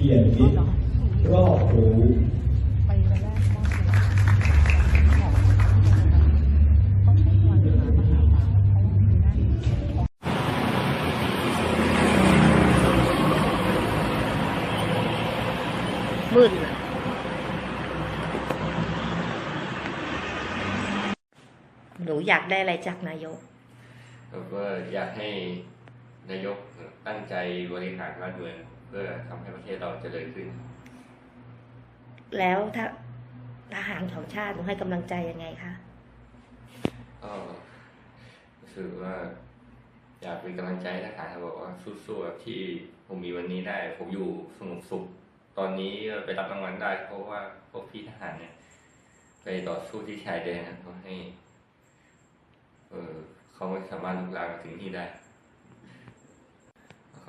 ทียนคิดรอบรู้ไปวันแรกก็คือของต้องใช้วันหามหาศาลเพราะว่าคือนั่นมืดน่ะหนูอยากได้อะไรจากนายกแล้วก็อยากให้นายก ตั้งใจบริหารบ้านเมืองเพื่อทำให้ประเทศเราเจริญขึ้น แล้วถ้าทหารของชาติหนูให้กำลังใจยังไงคะก็รู้สึกว่า อยากเป็นกำลังใจให้ทหารครับบอกว่าสู้ๆแบบที่ผมมีวันนี้ได้ ผมอยู่สงบสุข ตอนนี้ไปรับรางวัลได้ เพราะว่าพวกพี่ทหารเนี่ย ไปต่อสู้ที่ชายแดนนะก็ให้ เออเขาไม่สามารถลุกลามมาถึงที่ได้ข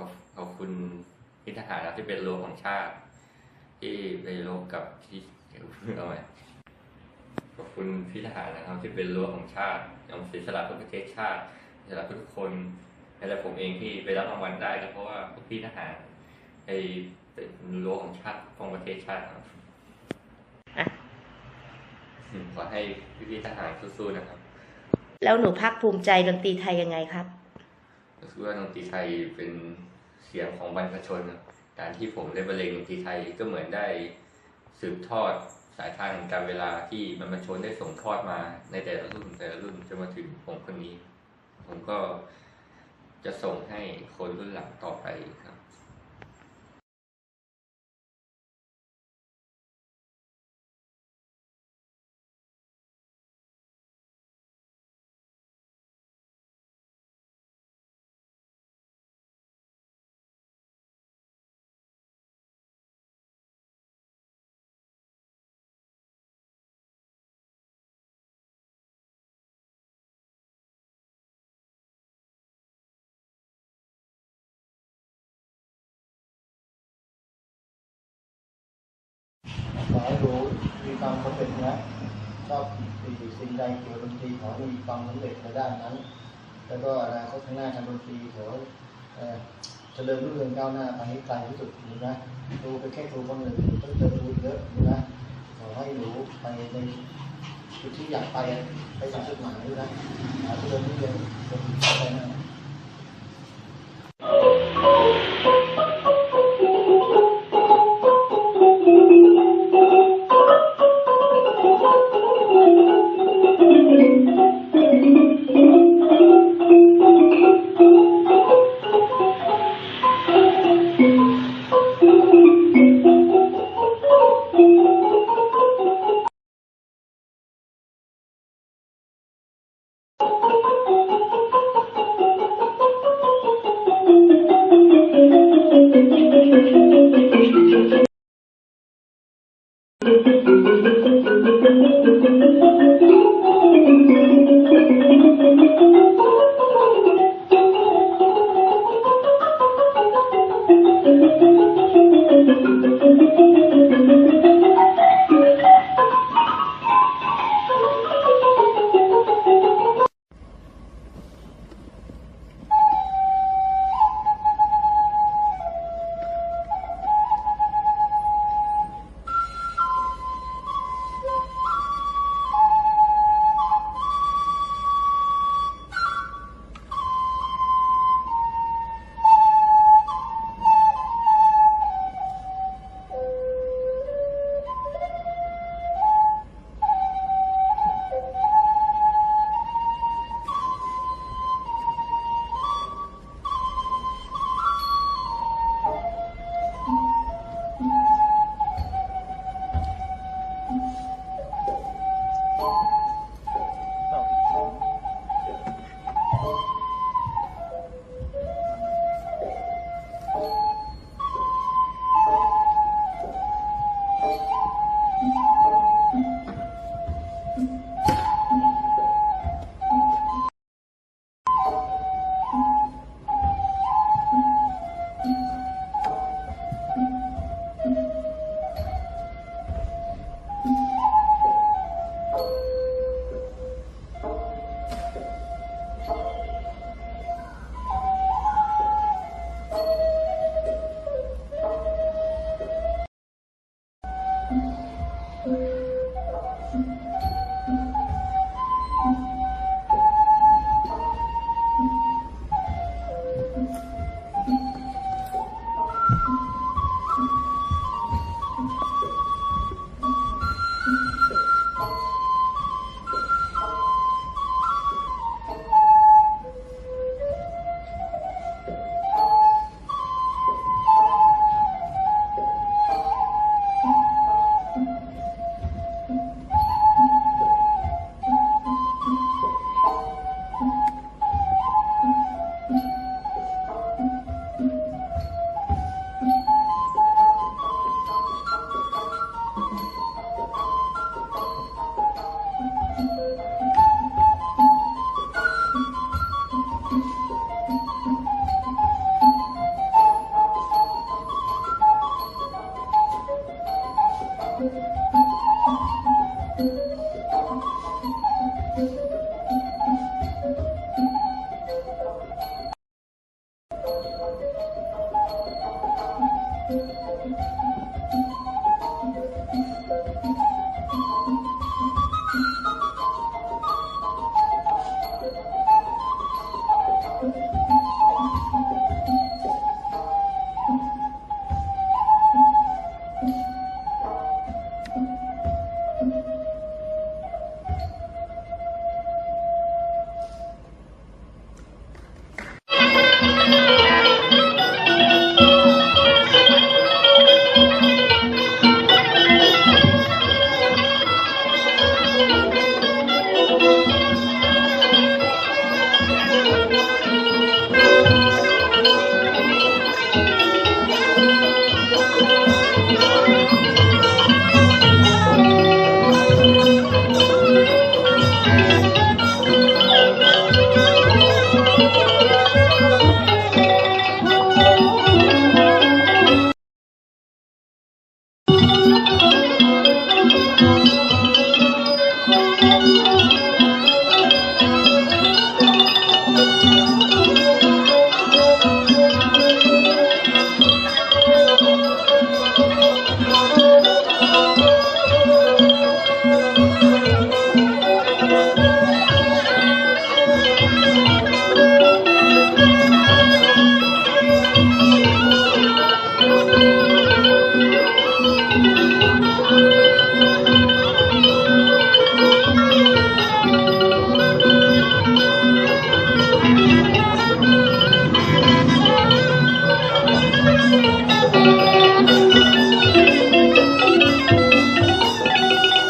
อบขอบคุณพี่ทหารนะที่เป็นรั้วของชาติ ที่ไปรบกับที่เดี๋ยวพูดเอาไว้ขอบคุณพี่ทหารนะครับที่เป็นรั้วของชาติยอมเสียสละเพื่อประเทศชาติเสียสละเพื่อทุกคนแม้แต่ผมเองที่ไปรับรางวัลได้ก็เพราะว่าพวกพี่ทหารไปเป็นรั้วของชาติของประเทศชาติครับอะอืมขอให้พี่ๆทหารสู้ๆนะครับ แล้วหนูภาคภูมิใจดนตรีไทยยังไงครับรู้สึกว่าดนตรีไทยเป็น เสียงของบรรพชน การที่ผมได้บรรเลงดนตรีไทยก็เหมือนได้สืบทอดสายทางแห่งการเวลาที่บรรพชนได้ส่งทอดมาในแต่ละรุ่นแต่ละรุ่นจนมาถึงผมคนนี้ ผมก็จะส่งให้คนรุ่นหลังต่อไปครับ ให้รู้มีความสำเร็จนะชอบสิ่งสิ่งใดเกี่ยวกับดนตรีขอให้มีความสำเร็จในด้านนั้น แล้วก็อนาคตข้างหน้าทางดนตรีขอเอ่อเจริญรุ่งเรืองก้าวหน้าไปให้ไกลที่สุดนะดูไปแค่ครูคนหนึ่งต้องเจอครูเยอะนะขอให้หนูไปในจุดที่อยากไปไปสู่จุดหมายนะหาเจริญรุ่งเรืองจนไปหน้า